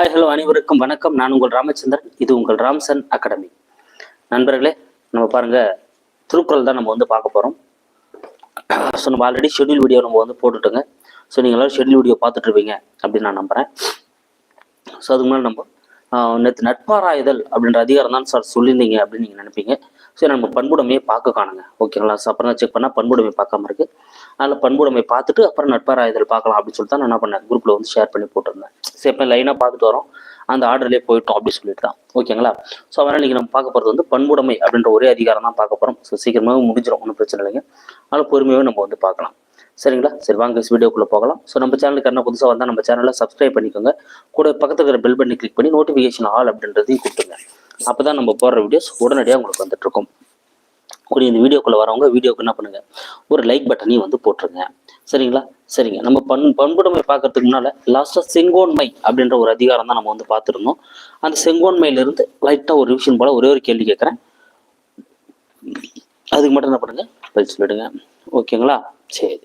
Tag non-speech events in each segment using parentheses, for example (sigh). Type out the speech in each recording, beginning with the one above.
Hi hello அனைவருக்கும் வணக்கம். நான் உங்கள் ராமச்சந்திரன். இது உங்கள் ராம்சன் அகாடமி. நண்பர்களே நம்ம பாருங்க திருக்குறள் தான் நம்ம வந்து பார்க்க போகிறோம் ஸோ நம்ம ஆல்ரெடி ஷெட்யூல் வீடியோ நம்ம வந்து போட்டுட்டோங்க. ஸோ நீங்கள் எல்லாரும் ஷெட்யூல் வீடியோ பார்த்துட்ருப்பீங்க அப்படின்னு நான் நம்புகிறேன் ஸோ அதுக்கு முன்னாடி நம்ம நேற்று நட்பாராயுதல் அப்படின்ற அதிகாரம் தான் சார் சொல்லியிருந்தீங்க அப்படின்னு நீங்கள் நினைப்பீங்க. ஸோ நம்ம பண்புடைமையை பார்க்க காணுங்க. ஓகேங்களா ஸோ அப்புறம் தான் செக் பண்ணால் பண்புடைமை பார்க்காம இருக்கு. அதில் பண்புடைமை பார்த்துட்டு அப்புறம் நட்பாராயுதல் பார்க்கலாம் அப்படின்னு சொல்லிட்டு தான் நான் என்ன பண்ணேன்? குரூப்பில் வந்து ஷேர் பண்ணி போட்டிருந்தேன். சரி இப்போ லைனாக பார்த்துட்டு வரோம். அந்த ஆர்டர்லேயே போயிட்டோம் அப்படின்னு சொல்லிட்டு தான். ஓகேங்களா ஸோ அதனால் நீங்கள் நம்ம பார்க்க போகிறது வந்து பண்புடைமை அப்படின்ற ஒரே அதிகாரம் தான் பார்க்க போகிறோம் ஸோ சீக்கிரமாகவே முடிஞ்சிடும் ஒன்றும் பிரச்சனை இல்லைங்க. அதில் பொறுமையாகவே நம்ம வந்து பார்க்கலாம். சரிங்களா? சரி வாங்க வீடியோக்குள்ளே போகலாம். ஸோ நம்ம சேனலுக்கு என்ன புதுசாக வந்தால் நம்ம சேனலை சப்ஸ்கிரைப் பண்ணிக்கோங்க. கூட பக்கத்தில் இருக்கிற பெல் பண்ணி கிளிக் பண்ணி நோட்டிஃபிகேஷன் ஆல் அப்படின்றதையும் கொடுத்துருங்க அப்போ தான் நம்ம போடுற வீடியோஸ் உடனடியாக உங்களுக்கு வந்துட்டுருக்கும் கூட இந்த வீடியோக்குள்ளே வரவங்க வீடியோக்கு என்ன பண்ணுங்கள் ஒரு லைக் பட்டனையும் வந்து போட்டுருங்க. சரிங்களா? சரிங்க. நம்ம பண் பண்புடைமை பார்க்கறதுக்கு முன்னால் லாஸ்ட்டாக செங்கோன்மை அப்படின்ற ஒரு அதிகாரம் தான் நம்ம வந்து பார்த்துருந்தோம். அந்த செங்கோன்மையிலிருந்து லைட்டாக ஒரு விஷயம் போல் ஒரே ஒரு கேள்வி கேட்குறேன். அதுக்கு மட்டும் என்ன பண்ணுங்கள் பதில் சொல்லிடுங்க. ஓகேங்களா சரி.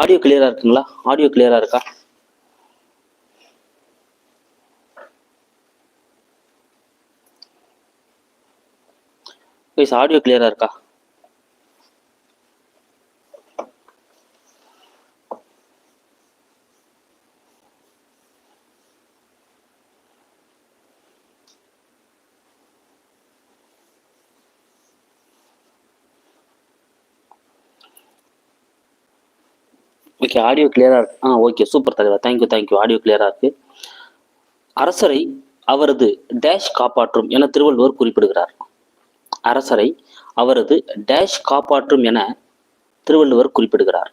ஆடியோ கிளியரா இருக்குங்களா? ஆடியோ கிளியரா இருக்கா? கைஸ் ஆடியோ கிளியரா இருக்கா? ஓகே ஆடியோ கிளியராக இருக்கு. ஆ ஓகே சூப்பர் தலைவர். Thank you thank you audio கிளியராக இருக்கு. அரசரை அவரது டேஷ் காப்பாற்றும் என திருவள்ளுவர் குறிப்பிடுகிறார். அரசரை அவரது டேஷ் காப்பாற்றும் என திருவள்ளுவர் குறிப்பிடுகிறார்.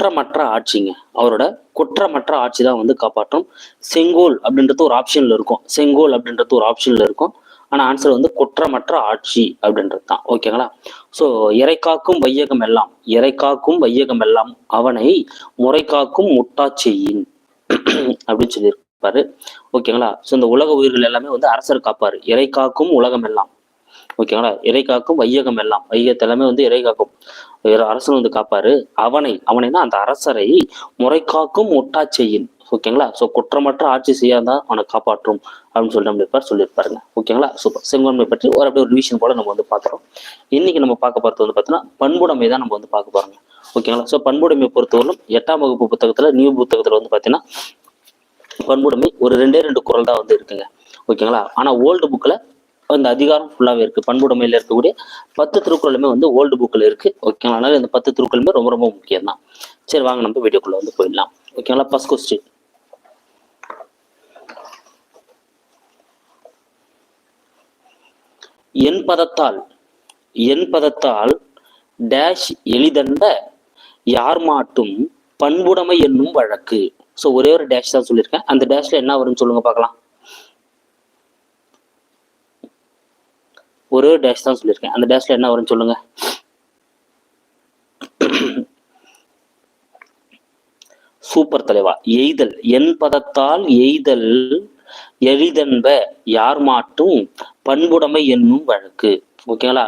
குற்றமற்ற ஆட்சிங்க. அவரோட குற்றமற்ற ஆட்சி தான் வந்து காப்பாற்றும் செங்கோல் அப்படின்றது ஒரு ஆப்ஷன்ல இருக்கும். செங்கோல் அப்படின்றது ஒரு ஆப்ஷன்ல இருக்கும். ஆனால் ஆன்சர் வந்து குற்றமற்ற ஆட்சி அப்படின்றது தான். ஓகேங்களா ஸோ இறை காக்கும் வையகம் எல்லாம் இறை காக்கும் வையகம் எல்லாம் அவனை முறை காக்கும் முட்டாச்செய்யின் (clears throat) அப்படின்னு சொல்லியிருப்பாரு. ஓகேங்களா ஸோ இந்த உலக உயிர்கள் எல்லாமே வந்து அரசர் காப்பார். இறை காக்கும் உலகம் எல்லாம். ஓகேங்களா இறை காக்கும் வையகம் எல்லாம். வைய எல்லாமே வந்து இறை காக்கும். அரசன் வந்து காப்பாரு. அவனை அவனைனா அந்த அரசரை முறை காக்கும் முட்டாச்செய்யின் ஓகேங்களா ஸோ குற்றமற்ற ஆட்சி செய்யாதான் அவனை காப்பாற்றும். அப்படின்னு சொல்லி நம்ம இருப்பார் சொல்லியிருப்பாருங்க ஓகேங்களா சூப்பர் செங்கோன்மை பற்றி ஒரு அப்படியே ஒரு டிவிஷன் போல நம்ம வந்து பார்க்குறோம். இன்னைக்கு நம்ம பார்க்க போகிறது வந்து பார்த்தீங்கன்னா பண்புடைமை தான் நம்ம வந்து பார்க்க போறோங்க. ஓகேங்களா ஸோ பண்புடைமை பொறுத்தவரையிலும் எட்டாம் வகுப்பு புத்தகத்துல நியூ புத்தகத்துல வந்து பார்த்தீங்கன்னா பண்புடைமை ஒரு ரெண்டே ரெண்டு குரல் தான் வந்து இருக்குங்க. ஓகேங்களா ஆனா ஓல்டு புக்ல அந்த அதிகாரம் ஃபுல்லாகவே இருக்கு. பண்புடைமையில் இருக்கக்கூடிய பத்து திருக்குறளுமே வந்து ஓல்டு புக்கில் இருக்கு. ஓகேங்களா அதனால இந்த பத்து திருக்குறளுமே ரொம்ப ரொம்ப முக்கியம் தான் சரி வாங்க நம்ம வீடியோக்குள்ளே வந்து போயிடலாம். ஓகேங்களா ஃபஸ்ட் கொஸ்டின் என் பதத்தால் என் பதத்தால் டேஷ் எளிதண்ட யார் மாட்டும் பண்புடைமை என்னும் வழக்கு. ஸோ ஒரே ஒரு டேஷ் தான் சொல்லியிருக்கேன். அந்த டேஷ்ல என்ன வரும்னு சொல்லுங்க பார்க்கலாம். ஒரே ஒரு டேஷ் தான் சொல்லியிருக்கேன். அந்த டேஷ்ல என்ன வரும்னு சொல்லுங்க. சூப்பர் தலைவா எய்தல். என் பதத்தால் எய்தல் எளிதன்ப யார் மாட்டும் பண்புடைமை என்னும் வழக்கு. ஓகேங்களா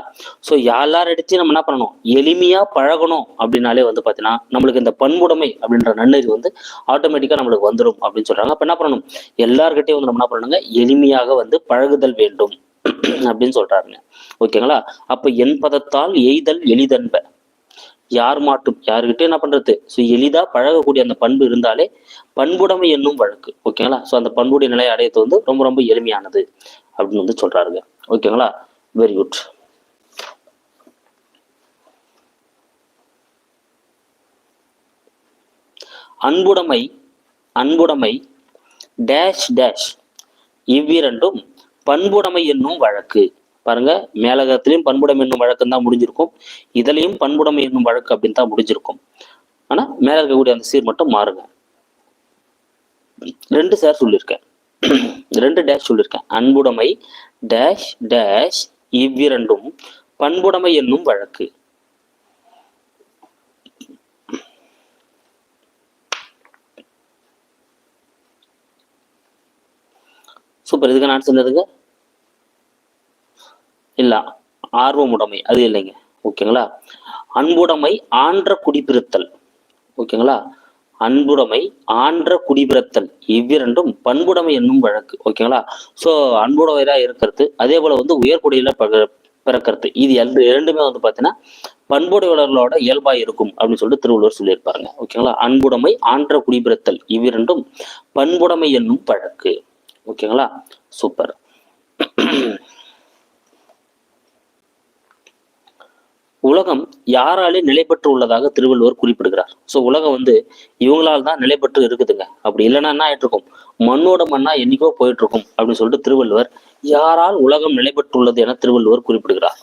ஸோ எல்லார் நம்ம என்ன பண்ணணும்? எளிமையா பழகணும் அப்படின்னாலே வந்து பார்த்தீங்கன்னா நம்மளுக்கு இந்த பண்புடைமை அப்படின்ற நன்னறி வந்து ஆட்டோமேட்டிக்கா நம்மளுக்கு வந்துடும் அப்படின்னு சொல்றாங்க. அப்ப என்ன பண்ணணும்? எல்லார்கிட்டையும் வந்து நம்ம என்ன பண்ணணுங்க? எளிமையாக வந்து பழகுதல் வேண்டும். (clears throat) அப்படின்னு சொல்றாருங்க. ஓகேங்களா? அப்ப என் பதத்தால் எய்தல் எளிதன்ப. யார் மாட்டும் யாருக்கிட்டே என்ன பண்றது? ஸோ எளிதா பழகக்கூடிய அந்த பண்பு இருந்தாலே பண்புடைமை என்னும் வழக்கு. ஓகேங்களா? ஸோ அந்த பண்புடைய நிலை அடையத்து வந்து ரொம்ப ரொம்ப எளிமையானது அப்படின்னு வந்து சொல்றாருங்க. ஓகேங்களா? வெரி குட் அன்புடைமை அன்புடைமை டேஷ் டேஷ் இவ்விரண்டும் பண்புடைமை என்னும் வழக்கு. பாருங்க மேலகத்திலையும் பண்புடைமை என்னும் வழக்கம் தான் முடிஞ்சிருக்கும். இதுலயும் பண்புடைமை என்னும் வழக்கு அப்படின்னு தான் முடிஞ்சிருக்கும். ஆனா மேல இருக்கக்கூடிய அந்த சீர் மட்டும் மாறுங்க. ரெண்டு சார் சொல்லியிருக்கேன். ரெண்டு டேஷ் சொல்லியிருக்கேன். அன்புடைமை டேஷ் டேஷ் இவ்விரண்டும் பண்புடைமை என்னும் வழக்கு. சூப்பர். இதுக்கு நான் சொன்னதுங்க இல்ல ஆர்வமுடைமை. அது இல்லைங்க. ஓகேங்களா? அன்புடைமை ஆன்ற குடிபிறத்தல். ஓகேங்களா? அன்புடைமை ஆன்ற குடிபிறத்தல். இவ்விரண்டும் பண்புடைமை என்னும் வழக்கு. ஓகேங்களா? சோ அன்புடையரா இருக்கிறது. அதே போல வந்து உயர்குடியில பிறக்கிறது. இது இரண்டுமே வந்து பார்த்தீங்கன்னா பண்புடையவர்களோட இயல்பா இருக்கும் அப்படின்னு சொல்லிட்டு திருவள்ளுவர் சொல்லியிருப்பாருங்க. ஓகேங்களா? அன்புடைமை ஆன்ற குடிபிறத்தல். இவ்விரண்டும் பண்புடைமை என்னும் வழக்கு. ஓகேங்களா? சூப்பர். உலகம் யாராலே நிலை பெற்று உள்ளதாக திருவள்ளுவர் குறிப்பிடுகிறார். சோ உலகம் வந்து இவங்களால தான் நிலை பெற்று இருக்குதுங்க. அப்படி இல்லைன்னா என்ன ஆயிட்டு இருக்கும் மண்ணோட மண்ணா என்னைக்கோ போயிட்டு இருக்கும் அப்படின்னு சொல்லிட்டு திருவள்ளுவர் யாரால் உலகம் நிலை பெற்றுள்ளது என திருவள்ளுவர் குறிப்பிடுகிறார்.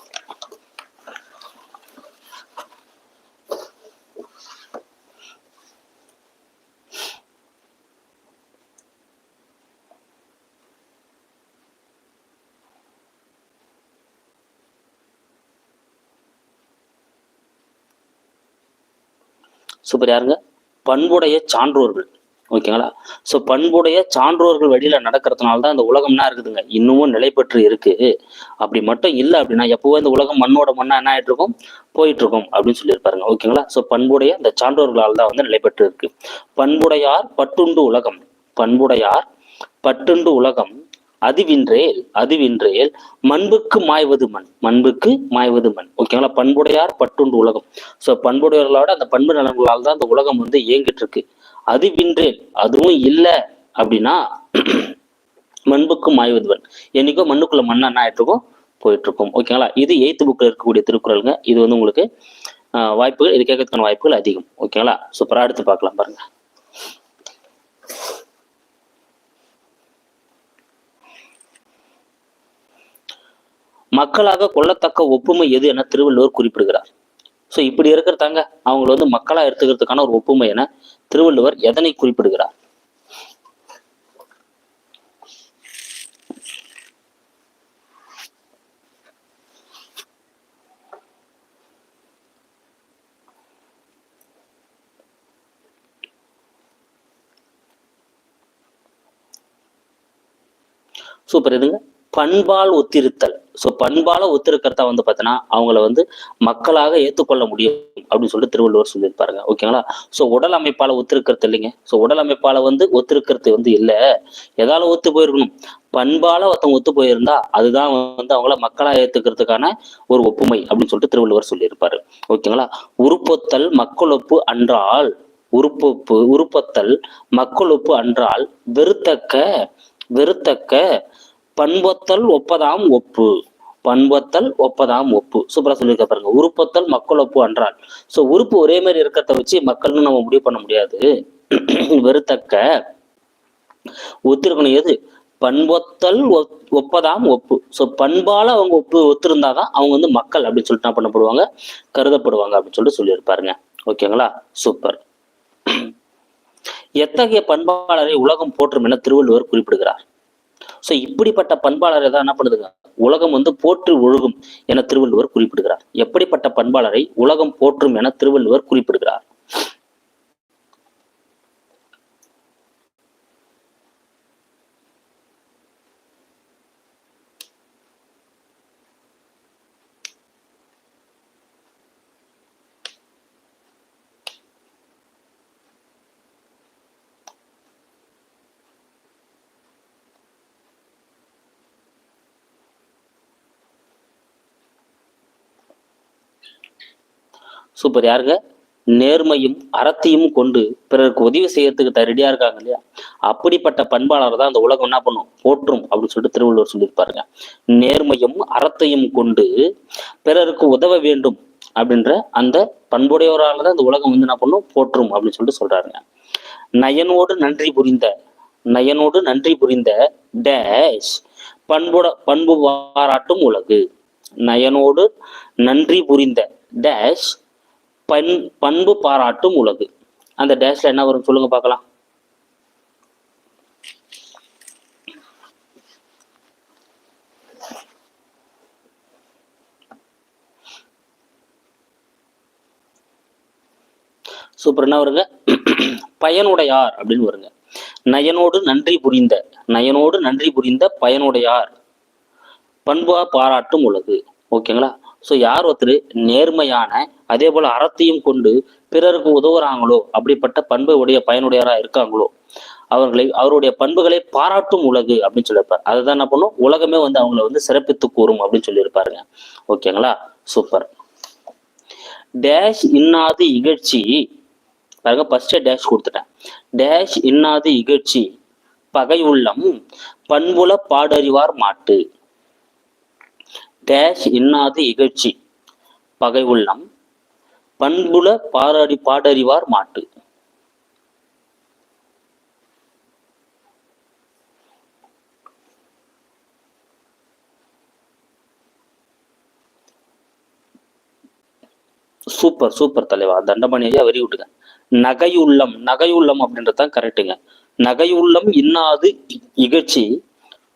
சூப்பர் யாருங்க? பண்புடைய சான்றோர்கள். ஓகேங்களா? ஸோ பண்புடைய சான்றோர்கள் வழியில் நடக்கிறதுனால தான் இந்த உலகம் என்ன இருக்குதுங்க? இன்னமும் நிலை பெற்று இருக்கு. அப்படி மட்டும் இல்லை அப்படின்னா எப்பவும் இந்த உலகம் மண்ணோட மண்ணா என்ன ஆயிட்டு இருக்கும்? போயிட்டு இருக்கும் அப்படின்னு சொல்லியிருப்பாருங்க. ஓகேங்களா? ஸோ பண்புடைய இந்த சான்றோர்களால் தான் வந்து நிலை பெற்று இருக்கு. பண்புடையார் பட்டுண்டு உலகம். பண்புடையார் பட்டுண்டு உலகம். அதுவின்றேல் அதுவின்றேல் மண்புக்கு மாய்வது மண். மண்புக்கு மாய்வது மண். ஓகேங்களா பண்புடையார் பட்டுண்டு உலகம். சோ பண்புடையவர்களோட அந்த பண்பு நலன்களால் தான் அந்த உலகம் வந்து இயங்கிட்டு இருக்கு அதுவின்றேல் அதுவும் இல்லை அப்படின்னா (clears throat) மண்புக்கு மாய்வது மண். என்னைக்கோ மண்ணுக்குள்ள மண் என்ன ஆயிட்டு இருக்கும் போயிட்டு இருக்கும் ஓகேங்களா இது எய்த்து புக்கில் இருக்கக்கூடிய திருக்குறளுங்க. இது வந்து உங்களுக்கு ஆஹ், வாய்ப்புகள் இது கேட்கறதுக்கான வாய்ப்புகள் அதிகம். ஓகேங்களா சூப்பரா அடுத்து பார்க்கலாம் பாருங்க. மக்களாக கொள்ளத்தக்க ஒப்புமை எது என திருவள்ளுவர் குறிப்பிடுகிறார். சோ இப்படி இருக்கிறதாங்க அவங்களை வந்து மக்களா எடுத்துக்கிறதுக்கான ஒரு ஒப்புமை என திருவள்ளுவர் எதனை குறிப்பிடுகிறார்? சூப்பர் எதுங்க பண்பால் ஒத்திருத்தல். ஸோ பண்பால ஒத்திருக்கிறதா வந்து பார்த்தீங்கன்னா அவங்கள வந்து மக்களாக ஏற்றுக்கொள்ள முடியும் அப்படின்னு சொல்லிட்டு திருவள்ளுவர் சொல்லியிருப்பாருங்க. ஓகேங்களா? ஸோ உடல் அமைப்பால ஒத்திருக்கிறது இல்லைங்க. ஸோ உடல் அமைப்பால வந்து ஒத்திருக்கிறது வந்து இல்லை. எதால ஒத்து போயிருக்கணும்? பண்பால ஒருத்தவங்க ஒத்து போயிருந்தா அதுதான் வந்து அவங்கள மக்களா ஏத்துக்கிறதுக்கான ஒரு ஒப்புமை அப்படின்னு சொல்லிட்டு திருவள்ளுவர் சொல்லியிருப்பாரு. ஓகேங்களா? உருப்பொத்தல் மக்களொப்பு அன்றால் உருப்பொப்பு உருப்பத்தல் மக்களொப்பு அன்றால் வெறுத்தக்க வெறுத்தக்க பண்பொத்தல் ஒப்பதாம் ஒப்பு. பண்பொத்தல் ஒப்பதாம் ஒப்பு. சூப்பரா சொல்லியிருக்க பாருங்க. உருப்பொத்தல் மக்கள் ஒப்பு அன்றால். ஸோ உறுப்பு ஒரே மாதிரி இருக்கிறத வச்சு மக்கள்னு நம்ம முடிவு பண்ண முடியாது. (clears throat) வெறுத்தக்க. ஒத்திருக்கணும். எது? பண்பொத்தல் ஒப்பதாம் ஒப்பு. ஸோ பண்பால அவங்க ஒப்பு ஒத்திருந்தாதான் அவங்க வந்து மக்கள் அப்படின்னு சொல்லிட்டு என்ன பண்ணப்படுவாங்க? கருதப்படுவாங்க அப்படின்னு சொல்லிட்டு சொல்லியிருப்பாருங்க. ஓகேங்களா? சூப்பர். (clears throat) எத்தகைய பண்பாளரை உலகம் போற்றும் என திருவள்ளுவர் குறிப்பிடுகிறார்? சோ இப்படிப்பட்ட பண்பாளரை தான் என்ன பண்ணுதுங்க? உலகம் வந்து போற்று ஒழுகும் என திருவள்ளுவர் குறிப்பிடுகிறார். எப்படிப்பட்ட பண்பாளரை உலகம் போற்றும் என திருவள்ளுவர் குறிப்பிடுகிறார்? சூப்பர். யாருங்க? நேர்மையும் அறத்தையும் கொண்டு பிறருக்கு உதவி செய்யறதுக்கு த- ரெடியா இருக்காங்க இல்லையா? அப்படிப்பட்ட பண்பாளர் தான் அந்த உலகம் என்ன பண்ணும்? போற்றும் அப்படின்னு சொல்லிட்டு திருவள்ளுவர் சொல்லியிருப்பாருங்க. நேர்மையும் அறத்தையும் கொண்டு பிறருக்கு உதவ வேண்டும் அப்படின்ற அந்த பண்புடையவரால் தான் இந்த உலகம் வந்து என்ன பண்ணும்? போற்றும் அப்படின்னு சொல்லிட்டு சொல்றாருங்க. நயனோடு நன்றி புரிந்த நயனோடு நன்றி புரிந்த டேஷ் பண்புட பண்பு பாராட்டும் உலகு. நயனோடு நன்றி புரிந்த டேஷ் பண் பண்பு பாராட்டும் உலகு அந்த டேஷ்ல என்ன வரும் சொல்லுங்க பார்க்கலாம். சூப்பர் என்ன வருங்க? பயனுடையார் அப்படின்னு வருங்க. நயனோடு நன்றி புரிந்த நயனோடு நன்றி புரிந்த பயனுடையார். பண்பா பாராட்டும் உலகு ஓகேங்களா? ஸோ யார் ஒருத்தர் நேர்மையான அதே போல அறத்தையும் கொண்டு பிறருக்கு உதவுறாங்களோ அப்படிப்பட்ட பண்பு உடைய பயனுடையரா இருக்காங்களோ அவர்களை அவருடைய பண்புகளை பாராட்டும் உலகு அப்படின்னு சொல்லியிருப்பார். அதுதான் என்ன பண்ணும்? உலகமே வந்து அவங்கள வந்து சிறப்பித்து கூறும் அப்படின்னு சொல்லியிருப்பாருங்க. ஓகேங்களா? சூப்பர். டேஷ் இன்னாது இகழ்ச்சி. பாருங்க ஃபர்ஸ்டே டேஷ் கொடுத்துட்டேன். டேஷ் இன்னாது இகழ்ச்சி. பகை உள்ளம் பண்புல பாடறிவார் மாட்டு. டேஷ் இன்னாது இகழ்ச்சி. பகை உள்ளம். பண்புல பாராடி பாடறிவார் மாட்டு. சூப்பர் சூப்பர் தலைவா. தண்டமணி ஐயா வெறி விட்டுங்க நகையுள்ளம். நகையுள்ளம் அப்படின்றது தான் கரெக்டுங்க நகையுள்ளம் இன்னாது இகழ்ச்சி.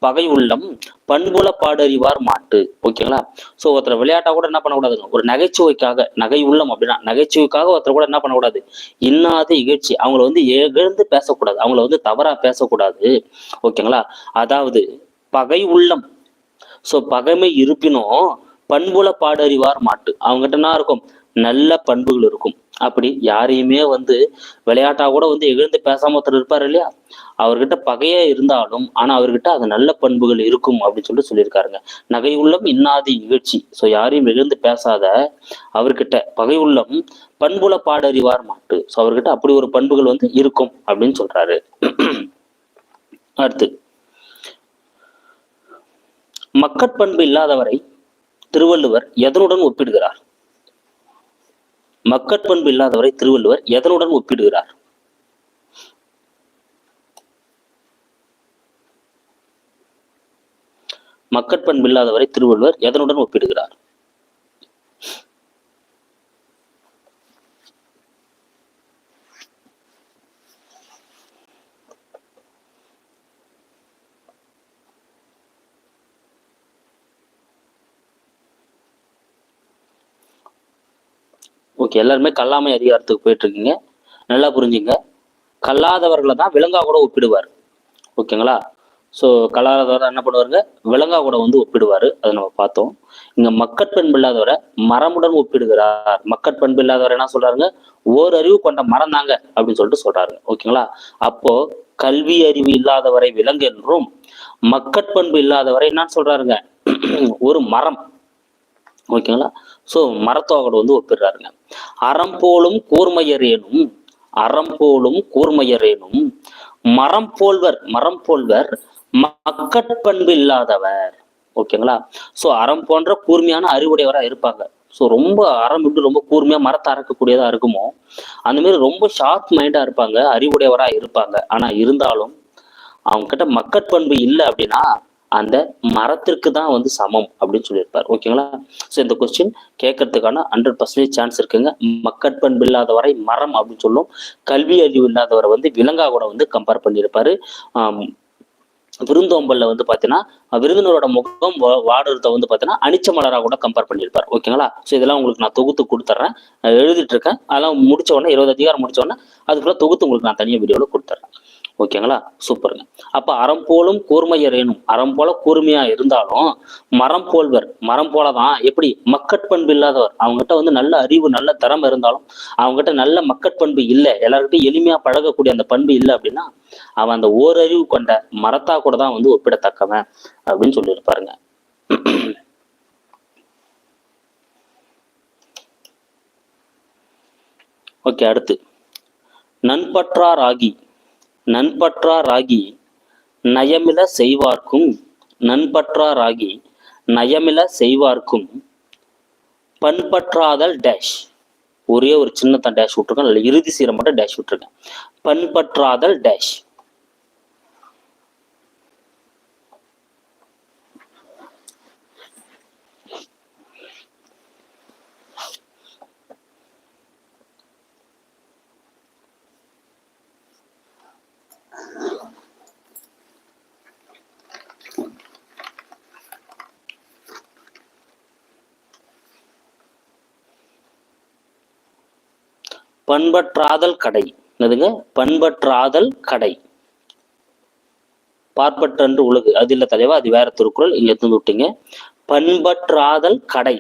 பகை உள்ளம் பண்புல பாடறிவார் மாட்டு. ஓகேங்களா? சோ ஒருத்தர் விளையாட்டா கூட என்ன பண்ணக்கூடாதுங்க ஒரு நகைச்சுவைக்காக நகை உள்ளம் அப்படின்னா நகைச்சுவைக்காக ஒருத்தர் கூட என்ன பண்ணக்கூடாது? இன்னாத இகழ்ச்சி. அவங்கள வந்து எகழ்ந்து பேசக்கூடாது. அவங்கள வந்து தவறா பேசக்கூடாது. ஓகேங்களா? அதாவது பகை உள்ளம். சோ பகைமை இருப்பினும் பண்புல பாடறிவார் மாட்டு. அவங்ககிட்ட என்ன இருக்கும். நல்ல பண்புகள் இருக்கும். அப்படி யாரையுமே வந்து விளையாட்டா கூட வந்து எகிழ்ந்து பேசாம ஒருத்தர் இருப்பார் இல்லையா? அவர்கிட்ட பகையே இருந்தாலும் ஆனா அவர்கிட்ட அது நல்ல பண்புகள் இருக்கும் அப்படின்னு சொல்லிட்டு சொல்லியிருக்காருங்க. நகை உள்ளம் இன்னாதி இகழ்ச்சி. ஸோ யாரையும் எகிழ்ந்து பேசாத அவர்கிட்ட பகை உள்ளம் பண்புல பாடறிவார் மாட்டு. ஸோ அவர்கிட்ட அப்படி ஒரு பண்புகள் வந்து இருக்கும் அப்படின்னு சொல்றாரு. அடுத்து மக்கட்பண்பு இல்லாதவரை திருவள்ளுவர் எதனுடன் ஒப்பிடுகிறார்? மக்கட்பண்பு இல்லாதவரை திருவள்ளுவர் எதனுடன் ஒப்பிடுகிறார்? மக்கட்பண்பு இல்லாதவரை திருவள்ளுவர் எதனுடன் ஒப்பிடுகிறார்? ஓகே எல்லாருமே கல்லாமை அதிகாரத்துக்கு போயிட்டு இருக்கீங்க நல்லா புரிஞ்சுங்க. கல்லாதவர்களை தான் விலங்கா கூட ஒப்பிடுவார். ஓகேங்களா? ஸோ கல்லாதவரை என்ன பண்ணுவாருங்க? விலங்கா கூட வந்து ஒப்பிடுவார். அதை நம்ம பார்த்தோம். இங்க மக்கட்பண்பு இல்லாதவரை மரமுடன் ஒப்பிடுகிறார். மக்கட்பண்பு இல்லாதவரை என்ன சொல்றாருங்க? அறிவு கொண்ட மரம் தாங்க அப்படின்னு சொல்லிட்டு சொல்கிறாரு ஓகேங்களா? அப்போ கல்வி அறிவு இல்லாதவரை விலங்கு என்றும் மக்கட்பண்பு இல்லாதவரை என்னன்னு சொல்றாருங்க? (clears throat) ஒரு மரம். ஓகேங்களா ஸோ மரத்தோகடு வந்து ஒப்பிடுறாருங்க. அறம் போலும் கூர்மையரேனும் அறம் போலும் கூர்மையரேனும் மரம் போல்வர் மரம் போல்வர் மக்கட்பண்பு இல்லாதவர். ஓகேங்களா ஸோ அறம் போன்ற கூர்மையான அறிவுடையவராக இருப்பாங்க. ஸோ ரொம்ப அறம் விட்டு ரொம்ப கூர்மையாக மரத்தை அறக்கக்கூடியதாக இருக்குமோ அந்த மாதிரி ரொம்ப ஷார்ப் மைண்டாக இருப்பாங்க அறிவுடையவராக இருப்பாங்க. ஆனால் இருந்தாலும் அவங்க கிட்ட மக்கட்பண்பு இல்லை அப்படின்னா அந்த மரத்திற்கு தான் வந்து சமம் அப்படின்னு சொல்லியிருப்பார். ஓகேங்களா? ஸோ இந்த கொஸ்டின் கேட்கறதுக்கான ஹண்ட்ரட் பர்சன்டேஜ் சான்ஸ் இருக்குங்க. மக்கட்பண்பு இல்லாதவரை மரம் அப்படின்னு சொல்லும் கல்வி அறிவு இல்லாதவரை வந்து விலங்கா கூட வந்து கம்பேர் பண்ணியிருப்பாரு. விருந்தோம்பல்ல வந்து பார்த்தீங்கன்னா விருந்தினரோட முகம் வா- வாடுறத வந்து பார்த்தீங்கன்னா அனிச்ச மலராக கூட கம்பேர் பண்ணியிருப்பார். ஓகேங்களா? ஸோ இதெல்லாம் உங்களுக்கு நான் தொகுத்து கொடுத்துட்றேன் எழுதிட்டு இருக்கேன். அதெல்லாம் முடிச்ச உடனே இருபது அதிகாரம் முடிச்ச உடனே அதுக்குள்ள தொகுத்து உங்களுக்கு நான் தனியாக வீடியோவில் கொடுத்துட்றேன் ஓகேங்களா? சூப்பருங்க. அப்போ அறம் போலும் கூர்மையரேனும் அறம் போல கூர்மையா இருந்தாலும் மரம் போல்வர் மரம் போலதான் எப்படி மக்கட்பண்பு இல்லாதவர். அவங்ககிட்ட வந்து நல்ல அறிவு நல்ல திறமை இருந்தாலும் அவங்ககிட்ட நல்ல மக்கட்பண்பு இல்லை. எல்லாருக்கிட்டையும் எளிமையா பழகக்கூடிய அந்த பண்பு இல்லை அப்படின்னா அவன் அந்த ஓரறிவு கொண்ட மரத்தா கூட தான் வந்து ஒப்பிடத்தக்கவன் அப்படின்னு சொல்லியிருப்பாருங்க ஓகே அடுத்து. நண்பற்றாராகி நண்பற்றாராகி நயமில செய்வார்க்கும் நண்பற்றாராகி நயமில செய்வார்க்கும். பண்பற்றாதல் டேஷ் ஒரே ஒரு சின்னத்தான் டேஷ் விட்டுருக்கேன். இல்லை இறுதி சீரை மட்டும் டேஷ் விட்டுருக்கேன். பண்பற்றாதல் டேஷ் பண்பற்றாதல் கடை. என்னதுங்க? பண்பற்றாதல் கடை. பார்ப்பற்றன்று உலகு அது இல்லை தலைவா அது வேற திருக்குறள். இங்க எடுத்து விட்டீங்க. பண்பற்றாதல் கடை.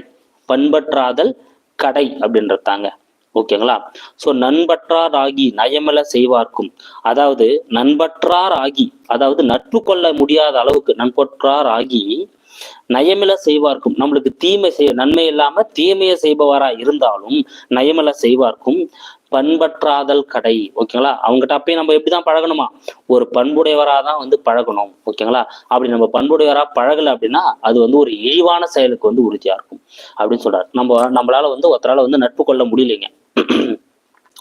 பண்பற்றாதல் கடை அப்படின்றதாங்க. ஓகேங்களா? ஸோ நண்பற்றார் ஆகி நயமல செய்வார்க்கும். அதாவது நண்பற்றார் ஆகி அதாவது நட்பு கொள்ள முடியாத அளவுக்கு நண்பற்றார் ஆகி நயமில செய்வார்க்கும். நம்மளுக்கு தீமை செய் நன்மை இல்லாம தீமையை செய்பவரா இருந்தாலும் நயமில செய்வார்க்கும். பண்பற்றாதல் கடை ஓகேங்களா அவங்ககிட்ட அப்பயும் நம்ம எப்படிதான் பழகணுமா? ஒரு பண்புடையவரா தான் வந்து பழகணும் ஓகேங்களா அப்படி நம்ம பண்புடையவரா பழகல அப்படின்னா அது வந்து ஒரு இழிவான செயலுக்கு வந்து உறுதியா இருக்கும் அப்படின்னு சொல்றாரு. நம்ம நம்மளால வந்து ஒருத்தரால வந்து நட்பு கொள்ள முடியலைங்க. (clears throat)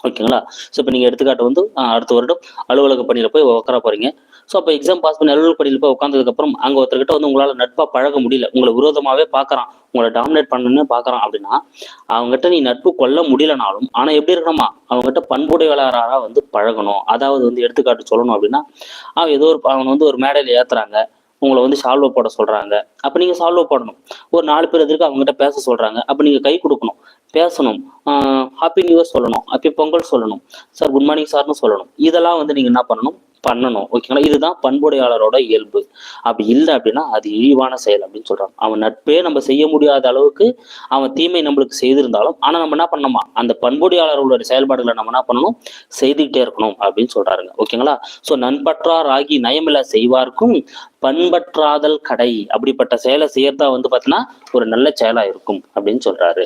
ஓகேங்களா ஸோ இப்போ நீங்கள் எடுத்துக்காட்டு வந்து அடுத்த வருடம் அலுவலக பணியில் போய் உட்கார போறீங்க. ஸோ அப்போ எக்ஸாம் பாஸ் பண்ணி அலுவலக பணியில் போய் உட்காந்ததுக்கப்புறம் அங்கே ஒருத்தர்கிட்ட வந்து உங்களால் நட்பாக பழக முடியல. உங்களை விரோதமாகவே பார்க்குறான் உங்களை டாமினேட் பண்ணணும்னு பார்க்குறான் அப்படின்னா அவங்ககிட்ட நீ நட்பு கொள்ள முடியலனாலும் ஆனால் எப்படி இருக்கணுமா? அவங்ககிட்ட பண்புடையாளராக வந்து பழகணும். அதாவது வந்து எடுத்துக்காட்டு சொல்லணும் அப்படின்னா அவன் ஏதோ ஒரு அவன் வந்து ஒரு மேடையில் ஏத்துறாங்க. உங்களை வந்து சால்வ் போட சொல்றாங்க. அப்ப நீங்க சால்வ் போடணும். ஒரு நாலு பேர் எதிர்க்கு அவங்ககிட்ட பேச சொல்றாங்க. அப்ப நீங்க கை கொடுக்கணும். பேசணும். ஹாப்பி நியூ இயர் சொல்லணும். ஹாப்பி பொங்கல் சொல்லணும். சார் குட் மார்னிங் சார்னு சொல்லணும். இதெல்லாம் வந்து நீங்க என்ன பண்ணணும்? பண்ணணும். ஓகேங்களா? இதுதான் பண்புடையாளரோட இயல்பு. அப்படி இல்லை அப்படின்னா அது இழிவான செயல் அப்படின்னு சொல்றாங்க. அவன் நட்பே நம்ம செய்ய முடியாத அளவுக்கு அவன் தீமை நம்மளுக்கு செய்திருந்தாலும் ஆனா நம்ம என்ன பண்ணணுமா? அந்த பண்புடையாளர்களோட செயல்பாடுகளை நம்ம என்ன பண்ணணும்? செய்துக்கிட்டே இருக்கணும் அப்படின்னு சொல்றாருங்க. ஓகேங்களா? சோ நண்பற்றார் ஆகி நயமில்ல செய்வார்க்கும் பண்பற்றாதல் கடை. அப்படிப்பட்ட செயலை செய்யறதா வந்து பாத்தீங்கன்னா ஒரு நல்ல செயலா இருக்கும் அப்படின்னு சொல்றாரு.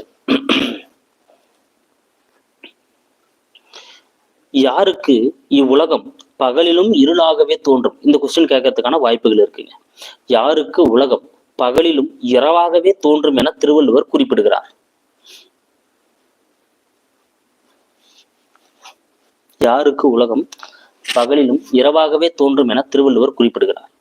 யாருக்கு இவ்வுலகம் பகலிலும் இருளாகவே தோன்றும்? இந்த கொஸ்டின் கேட்கறதுக்கான வாய்ப்புகள் இருக்குங்க. யாருக்கு உலகம் பகலிலும் இரவாகவே தோன்றும் என திருவள்ளுவர் குறிப்பிடுகிறார். யாருக்கு உலகம் பகலிலும் இரவாகவே தோன்றும் என திருவள்ளுவர் குறிப்பிடுகிறார்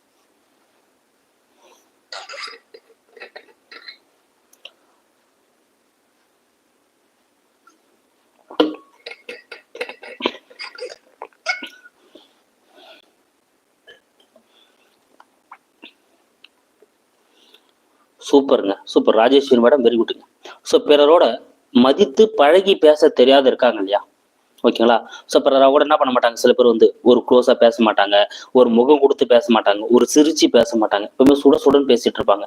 சூப்பருங்க சூப்பர் ராஜேஸ்வரி மேடம் வெரி குட்டுங்க ஸோ பிறரோட மதித்து பழகி பேச தெரியாத இருக்காங்க இல்லையா? ஓகேங்களா ஸோ பிறரா கூட என்ன பண்ண மாட்டாங்க? சில பேர் வந்து ஒரு க்ளோஸாக பேச மாட்டாங்க. ஒரு முகம் கொடுத்து பேச மாட்டாங்க. ஒரு சிரிச்சு பேச மாட்டாங்க. எப்பவுமே சுட சுடன்னு பேசிட்டு இருப்பாங்க.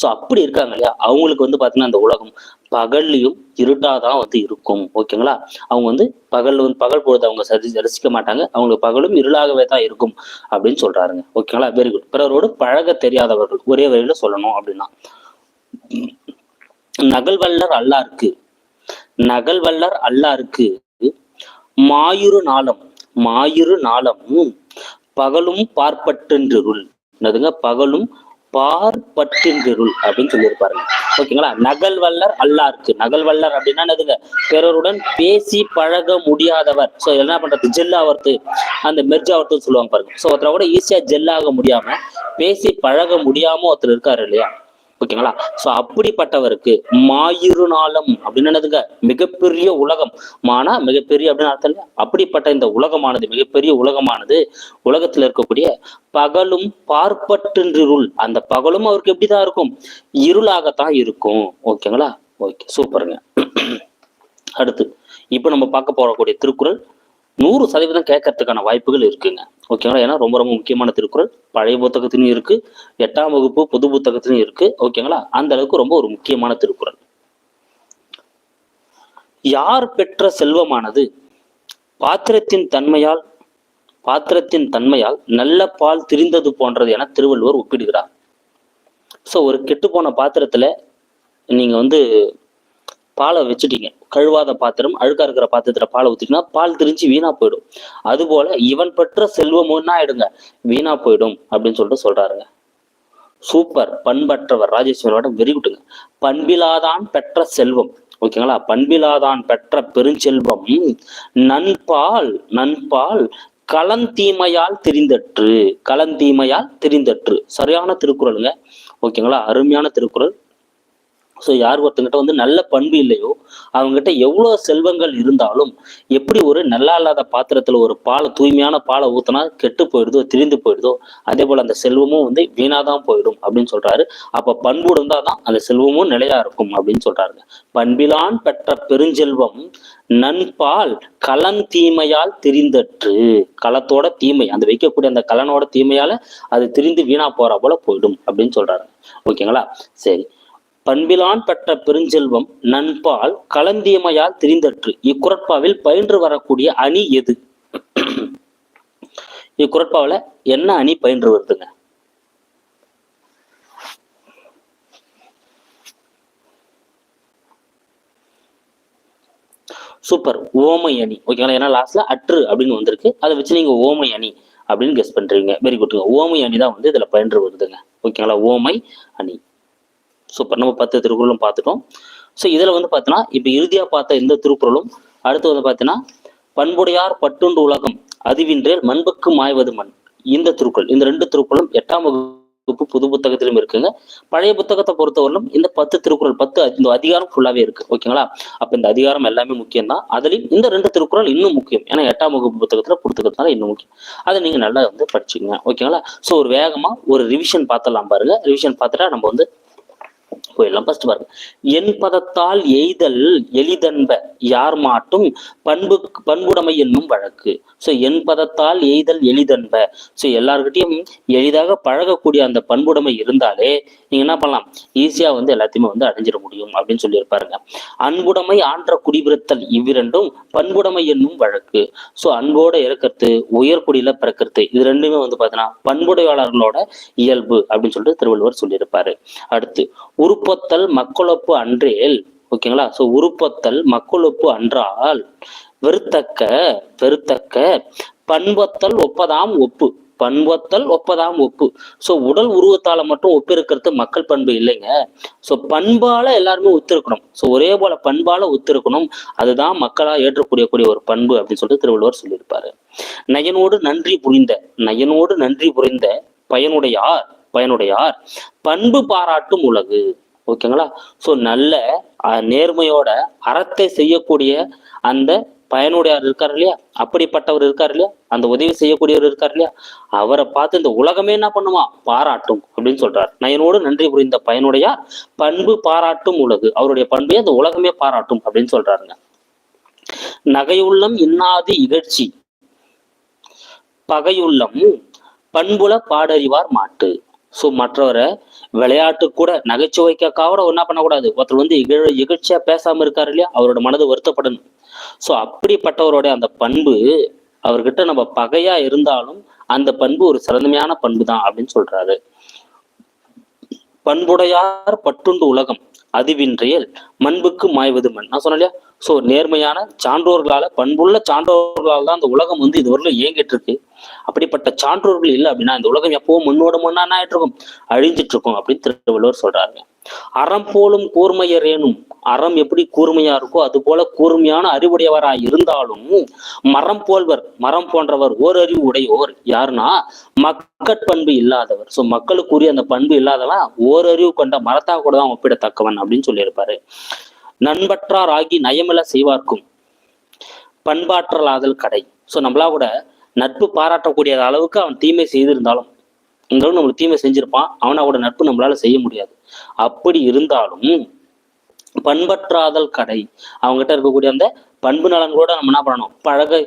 ஸோ அப்படி இருக்காங்க இல்லையா? அவங்களுக்கு வந்து பார்த்தீங்கன்னா அந்த உலகம் பகல்லையும் இருட்டாக தான் வந்து இருக்கும். ஓகேங்களா அவங்க வந்து பகல் வந்து பகல் பொழுது அவங்க சரி ரசிக்க மாட்டாங்க. அவங்களுக்கு பகலும் இருளாகவே தான் இருக்கும் அப்படின்னு சொல்றாருங்க. ஓகேங்களா வெரி குட் பிறரோடு பழக தெரியாதவர்கள். ஒரே வழியில சொல்லணும் அப்படின்னா. நகல்வல்லர் அல்லாருக்கு. நகல்வல்லர் அல்லாருக்கு. மாயுறு நாளம் மாயுறு நாளம் பகலும் பார்ப்பட்டென்றிருள். என்னதுங்க? பகலும் பார்ப்பட்டென்றிருள் அப்படின்னு சொல்லியிருப்பாருங்க. ஓகேங்களா? நகல் வல்லர் அல்லாருக்கு. நகல் வல்லர் அப்படின்னா என்னதுங்க? பிறருடன் பேசி பழக முடியாதவர். ஸோ என்ன பண்றது? ஜெல் ஆவறது அந்த மெர்ஜ் சொல்லுவாங்க பாருங்க. ஸோ ஒருத்தர கூட ஈஸியா ஜெல் ஆக முடியாம பேசி பழக முடியாம ஒருத்தர் இருக்காரு இல்லையா? ஓகேங்களா? சோ அப்படிப்பட்டவருக்கு மாயிரு நாளம் அப்படின்னு என்னதுங்க? மிகப்பெரிய உலகம். மானா மிகப்பெரிய அப்படின்னு அர்த்தம் அப்படிப்பட்ட இந்த உலகமானது மிகப்பெரிய உலகமானது உலகத்துல இருக்கக்கூடிய பகலும் பார்ப்பற்றின்றிருள் அந்த பகலும் அவருக்கு எப்படிதான் இருக்கும்? இருளாகத்தான் இருக்கும். ஓகேங்களா? ஓகே சூப்பருங்க. அடுத்து இப்போ நம்ம பார்க்க போறக்கூடிய திருக்குறள் நூறு சதவீதம் கேட்கறதுக்கான வாய்ப்புகள் இருக்குங்க. ஓகேங்களா ஏன்னா ரொம்ப ரொம்ப முக்கியமான திருக்குறள். பழைய புத்தகத்திலும் இருக்கு. எட்டாம் வகுப்பு புது புத்தகத்திலையும் இருக்கு. ஓகேங்களா அந்த அளவுக்கு ரொம்ப ஒரு முக்கியமான திருக்குறள். யார் பெற்ற செல்வமானது? பாத்திரத்தின் தன்மையால் பாத்திரத்தின் தன்மையால் நல்ல பால் திரிந்தது போன்றது என திருவள்ளுவர் ஒப்பிடுகிறார். ஸோ ஒரு கெட்டுப்போன பாத்திரத்துல நீங்க வந்து பாலை வச்சுட்டீங்க. கழுவாத பாத்திரம் அழுக்கா இருக்கிற பாத்திரத்துல பாலை ஊத்திட்டீங்கன்னா பால் திரிஞ்சு வீணா போயிடும். அதுபோல இவன் பெற்ற செல்வம் என்ன ஆயிடுங்க வீணா போயிடும் அப்படின்னு சொல்லிட்டு சொல்றாருங்க சூப்பர். பண்பற்றவர் ராஜேஸ்வரோட வெரி குட்டுங்க பண்பிலாதான் பெற்ற செல்வம். ஓகேங்களா பண்பிலாதான் பெற்ற பெருஞ்செல்வம். நண்பால் நண்பால் களந்தீமையால் திரிந்தற்று. களந்தீமையால் திரிந்தற்று. சரியான திருக்குறளுங்க. ஓகேங்களா அருமையான திருக்குறள். ஸோ யார் ஒருத்தங்கிட்ட வந்து நல்ல பண்பு இல்லையோ அவங்ககிட்ட எவ்வளோ செல்வங்கள் இருந்தாலும் எப்படி ஒரு நல்லா இல்லாத பாத்திரத்தில் ஒரு பாலை தூய்மையான பாலை ஊற்றினா கெட்டு போயிடுதோ திரிந்து போயிடுதோ அதே போல் அந்த செல்வமும் வந்து வீணாக தான் போயிடும் அப்படின்னு சொல்றாரு. அப்போ பண்பு இருந்தாதான் அந்த செல்வமும் நிலையாக இருக்கும் அப்படின்னு சொல்கிறாருங்க பண்பிலான் பெற்ற பெருஞ்செல்வம் நண்பால் கலன் தீமையால் திரிந்தற்று. களத்தோட தீமை அந்த வைக்கக்கூடிய அந்த கலனோட தீமையால் அது திரிந்து வீணாக போகிற போல போயிடும் அப்படின்னு சொல்கிறாரு ஓகேங்களா? சரி. பண்பிலான் பெற்ற பெருஞ்செல்வம் நண்பால் களந்தியமையால் திரிந்தற்று. இக்குரட்பாவில் பயின்று வரக்கூடிய அணி எது? இக்குரட்பாவில் என்ன அணி பயின்று வருதுங்க? சூப்பர். ஓமை அணி. ஓகேங்களா? ஏன்னா லாஸ்ட்ல அற்று அப்படின்னு வந்திருக்கு. அதை வச்சு நீங்க ஓமை அணி அப்படின்னு கெஸ் பண்றீங்க. வெரி குட்ங்க ஓமை அணி தான் வந்து இதுல பயின்று வருதுங்க. ஓகேங்களா? ஓமை அணி. சூப்பர் நம்ம பத்து திருக்குறளும் பார்த்துட்டோம். ஸோ இதுல வந்து பார்த்தீங்கன்னா இப்போ இறுதியா பார்த்த இந்த திருக்குறளும் அடுத்து வந்து பார்த்தீங்கன்னா பண்புடையார் பட்டுண்டு உலகம் அதுவின்றேல் மண்புக்கு மாய்வது மண். இந்த திருக்குறள் இந்த ரெண்டு திருக்குறளும் எட்டாம் வகுப்பு புது புத்தகத்திலும் இருக்குங்க. பழைய புத்தகத்தை பொறுத்தவரையிலும் இந்த பத்து திருக்குறள் பத்து இந்த அதிகாரம் ஃபுல்லாவே இருக்கு. ஓகேங்களா அப்ப இந்த அதிகாரம் எல்லாமே முக்கியம் தான் அதுலயும் இந்த ரெண்டு திருக்குறள் இன்னும் முக்கியம். ஏன்னா எட்டாம் வகுப்பு புத்தகத்துல கொடுத்துக்கிறதுனால இன்னும் முக்கியம். அதை நீங்க நல்லா வந்து படிச்சுங்க ஓகேங்களா ஸோ ஒரு வேகமா ஒரு ரிவிஷன் பார்த்தலாம் பாருங்க. ரிவிஷன் பார்த்துட்டா நம்ம வந்து போயிடலாம் ஃபர்ஸ்ட் பாருங்க. என் பதத்தால் எய்தல் எளிதன்ப யார் மாட்டும் பண்பு பண்புடைமை என்னும் வழக்கு. ஸோ என் பதத்தால் எய்தல் எளிதன்ப. ஸோ எல்லார்கிட்டயும் எளிதாக பழகக்கூடிய அந்த பண்புடைமை இருந்தாலே நீங்க என்ன பண்ணலாம்? ஈஸியா வந்து எல்லாத்தையுமே வந்து அடைஞ்சிட முடியும் அப்படின்னு சொல்லியிருப்பாருங்க. அன்புடைமை ஆன்ற குடிபிறத்தல் இவ்விரண்டும் பண்புடைமை என்னும் வழக்கு. ஸோ அன்போட இறக்கிறது உயர்குடியில பிறக்கிறது இது ரெண்டுமே வந்து பார்த்தீங்கன்னா பண்புடையாளர்களோட இயல்பு அப்படின்னு சொல்லிட்டு திருவள்ளுவர் சொல்லியிருப்பாரு. அடுத்து உரு உருப்பத்தல் மக்களொப்பு அன்றேல். ஓகேங்களா? சோ உருப்பத்தல் மக்களொப்பு அன்றால் வெறுத்தக்க வெறுத்தக்க பண்பத்தல் ஒப்பதாம் ஒப்பு. பண்பத்தல் ஒப்பதாம் ஒப்பு. சோ உடல் உருவத்தால மட்டும் ஒப்பு இருக்கிறது மக்கள் பண்பு இல்லைங்க. சோ பண்பால எல்லாருமே ஒத்திருக்கணும். சோ ஒரே போல பண்பால ஒத்திருக்கணும். அதுதான் மக்களா ஏற்றக்கூடிய கூடிய ஒரு பண்பு அப்படின்னு சொல்லிட்டு திருவள்ளுவர் சொல்லியிருப்பாரு. நயனோடு நன்றி புரிந்த நயனோடு நன்றி புரிந்த பயனுடையார் பயனுடையார். பண்பு பாராட்டும் உலகு. ஓகேங்களா? சோ நல்ல நேர்மையோட அறத்தை செய்யக்கூடிய அந்த பயனுடையார் இருக்கார் இல்லையா? அப்படிப்பட்டவர் இருக்கார் இல்லையா? அந்த உதவி செய்யக்கூடியவர் இருக்கார் இல்லையா? அவரை பார்த்து இந்த உலகமே என்ன பண்ணுமா? பாராட்டும் அப்படின்னு சொல்றார். நயனோடு நன்றி புரிந்த பயனுடையார் பண்பு பாராட்டும் உலகு. அவருடைய பண்பை அந்த உலகமே பாராட்டும் அப்படின்னு சொல்றாருங்க. நகையுள்ளம் இன்னாது இகழ்ச்சி. பகையுள்ளம் பண்புல பாடறிவார் மாட்டு. சோ மற்றவரை விளையாட்டு கூட நகைச்சுவைக்காக என்ன பண்ணக்கூடாது. ஒருத்தர் வந்து இகழ இகழ்ச்சியா பேசாம இருக்காரு இல்லையா? அவரோட மனது வருத்தப்படணும். சோ அப்படிப்பட்டவருடைய அந்த பண்பு அவர்கிட்ட நம்ம பகையா இருந்தாலும் அந்த பண்பு ஒரு சிறந்தமையான பண்பு தான் அப்படின்னு சொல்றாரு. பண்புடையார் பட்டுண்டு உலகம் அதுவின்றியல் மண்புக்கு மாய்வது மண். நான் சொன்னேன் ஸோ நேர்மையான சான்றோர்களால் பண்புள்ள சான்றோர்களால் தான் அந்த உலகம் வந்து இதுவரையிலும் இயங்கிட்டு இருக்கு அப்படிப்பட்ட சான்றோர்கள் இல்லை அப்படின்னா இந்த உலகம் எப்பவும் முன்னோட முன்னா ஆயிட்டு இருக்கும் அழிஞ்சிட்டு இருக்கும் அப்படின்னு திருவள்ளுவர் சொல்றாரு. அறம் போலும் கூர்மையரேனும் அறம் எப்படி கூர்மையா இருக்கோ அது போல கூர்மையான அறிவுடையவரா இருந்தாலும் மரம் போல்வர் மரம் போன்றவர் ஓரறிவு உடையோர். யாருன்னா மக்கட்பண்பு இல்லாதவர். சோ மக்களுக்குரிய அந்த பண்பு இல்லாதவன் ஓரறிவு கொண்ட மரத்தா கூட தான் ஒப்பிடத்தக்கவன் அப்படின்னு சொல்லியிருப்பாரு. நண்பற்றார் ஆகி நயமில செய்வார்க்கும். பண்பாற்றலாதல் கடை. ஸோ நம்மளா கூட நட்பு பாராட்டக்கூடிய அளவுக்கு அவன் தீமை செய்திருந்தாலும் இந்த அளவு நம்மளுக்கு தீமை செஞ்சிருப்பான் அவனோட நட்பு நம்மளால செய்ய முடியாது. அப்படி இருந்தாலும் பண்பற்றாதல் கடை. அவங்ககிட்ட இருக்கக்கூடிய அந்த பண்பு நலன்களோட நம்ம என்ன பண்ணணும்? பழக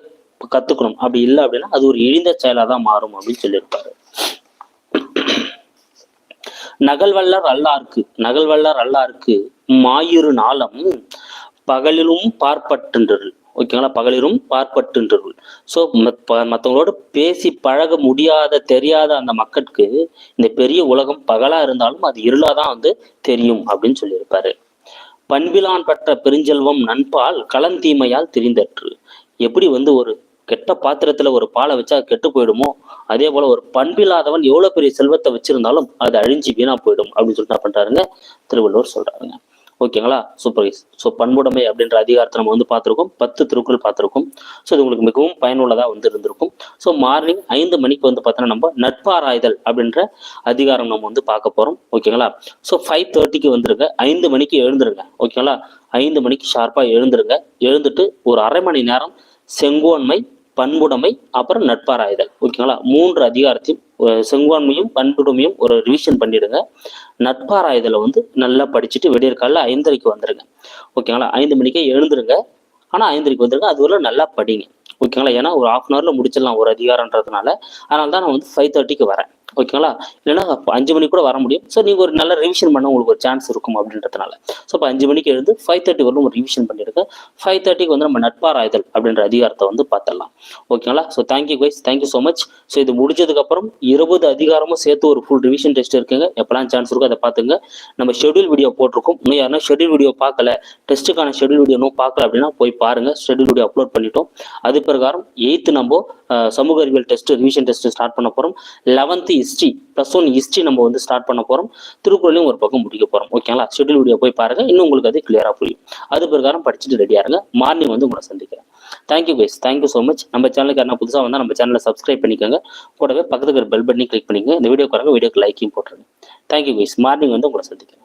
கத்துக்கணும். அப்படி இல்லை அப்படின்னா அது ஒரு இழிந்த செயலா தான் மாறும் அப்படின்னு சொல்லியிருப்பாரு. நகல்வல்லர் அல்லாருக்கு. நகல்வல்லர் அல்லாருக்கு மாயிரு நாளம் பகலிலும் பார்ப்பட்டுன்றல் ஓகேங்களா பகலிலும் பார்ப்பட்டுன்றல் ஸோ மற்றவங்களோட பேசி பழக முடியாத தெரியாத அந்த மக்களுக்கு இந்த பெரிய உலகம் பகலா இருந்தாலும் அது இருளாதான் வந்து தெரியும் அப்படின்னு சொல்லியிருப்பாரு. பண்பிலான் பெற்ற பெருஞ்செல்வம் நண்பால் களந்தீமையால் தெரிந்தற்று. எப்படி வந்து ஒரு கெட்ட பாத்திரத்துல ஒரு பாலை வச்சா கெட்டு போயிடுமோ? அதே போல ஒரு பண்பில்லாதவன் எவ்வளவு பெரிய செல்வத்தை வச்சிருந்தாலும் அது அழிஞ்சு வீணா போயிடும் அப்படின்னு சொல்லிட்டு பண்றாருங்க? திருவள்ளுவர் சொல்றாருங்க. ஓகேங்களா? சூப்பர் கைஸ் ஸோ பண்புடைமை அப்படின்ற அதிகாரத்தை நம்ம வந்து பார்த்துருக்கோம். பத்து திருக்குறள் பார்த்துருக்கோம். ஸோ இது உங்களுக்கு மிகவும் பயனுள்ளதாக வந்து இருந்திருக்கும். ஸோ மார்னிங் ஐந்து மணிக்கு வந்து பார்த்தோன்னா நம்ம நட்பாராய்தல் அப்படின்ற அதிகாரம் நம்ம வந்து பார்க்க போகிறோம் ஓகேங்களா? ஸோ ஃபைவ் தேர்ட்டிக்கு வந்துருங்க. ஐந்து மணிக்கு எழுந்துருங்க. ஓகேங்களா? ஐந்து மணிக்கு ஷார்ப்பாக எழுந்துருங்க. எழுந்துட்டு ஒரு அரை மணி நேரம் செங்கோன்மை பண்புடைமை அப்புறம் நட்பாராய்தல். ஓகேங்களா மூன்று அதிகாரத்தையும் அஹ் செங்கோன்மையும் பண்புடைமையும் ஒரு ரிவிஷன் பண்ணிடுங்க. நட்பாராய்தலை வந்து நல்லா படிச்சுட்டு விடியற்காலில் ஐந்தரைக்கு வந்துடுங்க ஓகேங்களா ஐந்து மணிக்கே எழுந்துருங்க. ஆனால் ஐந்தரைக்கு வந்துருங்க. அதுவரை நல்லா படிங்க. ஓகேங்களா ஏன்னா ஒரு ஆஃப் அன் ஹவரில் முடிச்சிடலாம் ஒரு அதிகாரன்றதுனால அதனால தான் நான் வந்து ஃபைவ் தேர்ட்டிக்கு வரேன். ஓகேங்களா? இல்லைன்னா அப்போ அஞ்சு மணிக்கு கூட வர முடியும். ஸோ நீங்கள் ஒரு நல்ல ரிவிஷன் பண்ண உங்களுக்கு ஒரு சான்ஸ் இருக்கும் அப்படின்றதுனால. ஸோ இப்போ அஞ்சு மணிக்கு எழுந்து ஃபைவ் தேர்ட்டி வரலும் ஒரு ரிவிஷன் பண்ணியிருக்கேன் ஃபைவ் தேர்ட்டிக்கு வந்து நம்ம நட்பாராய்தல் அப்படின்ற அதிகாரத்தை வந்து பார்த்துடலாம். ஓகேங்களா? So thank you guys thank you so much so இது முடிஞ்சதுக்கப்புறம் இருபது அதிகாரமும் சேர்த்து ஒரு ஃபுல் ரிவிஷன் டெஸ்ட் இருக்குங்க. எப்போலாம் சான்ஸ் இருக்கோ அதை பார்த்துங்க. நம்ம ஷெட்யூல் வீடியோ போட்டிருக்கோம். இன்னும் யாருன்னா ஷெட்யூல் வீடியோ பார்க்கல டெஸ்ட்டுக்கான ஷெட்யூல் வீடியோ இன்னும் பார்க்கல அப்படின்னா போய் பாருங்க. ஷெட்யூல் வீடியோ அப்லோட் பண்ணிட்டோம். அது பிரகாரம் எயித்து நம்ம சமூக அறிவியல் டெஸ்ட் ரிவிஷன் டெஸ்ட் ஸ்டார்ட் பண்ண போகிறோம் eleventh history plus one history நம்ம வந்து ஸ்டார்ட் பண்ண போகிறோம் திருக்குறளையும் ஒரு பக்கம் முடிக்க போகிறோம் ஓகேங்களா ஷெட்யூல் வீடியோ போய் பாருங்க. இன்னும் உங்களுக்கு அது கிளியராக புரியும். அது பிரகாரம் படிச்சுட்டு ரெடியாக இருங்க. மார்னிங் வந்து உங்களை சந்திக்கிறேன். Thank you guys thank you so much நம்ம சேனலுக்கு என்ன புதுசாக வந்தால் நம்ம சேனலை சப்ஸ்கிரைப் பண்ணிக்கோங்க. கூடவே பக்கத்துக்கு பெல் பட்டனையும் கிளிக் பண்ணிக்கோங்க. இந்த வீடியோ பாருங்கள் வீடியோக்கு லைக்கையும் போட்டுருங்க. தேங்க்யூ கைஸ் மார்னிங் வந்து உங்களை சந்திக்கிறேன்.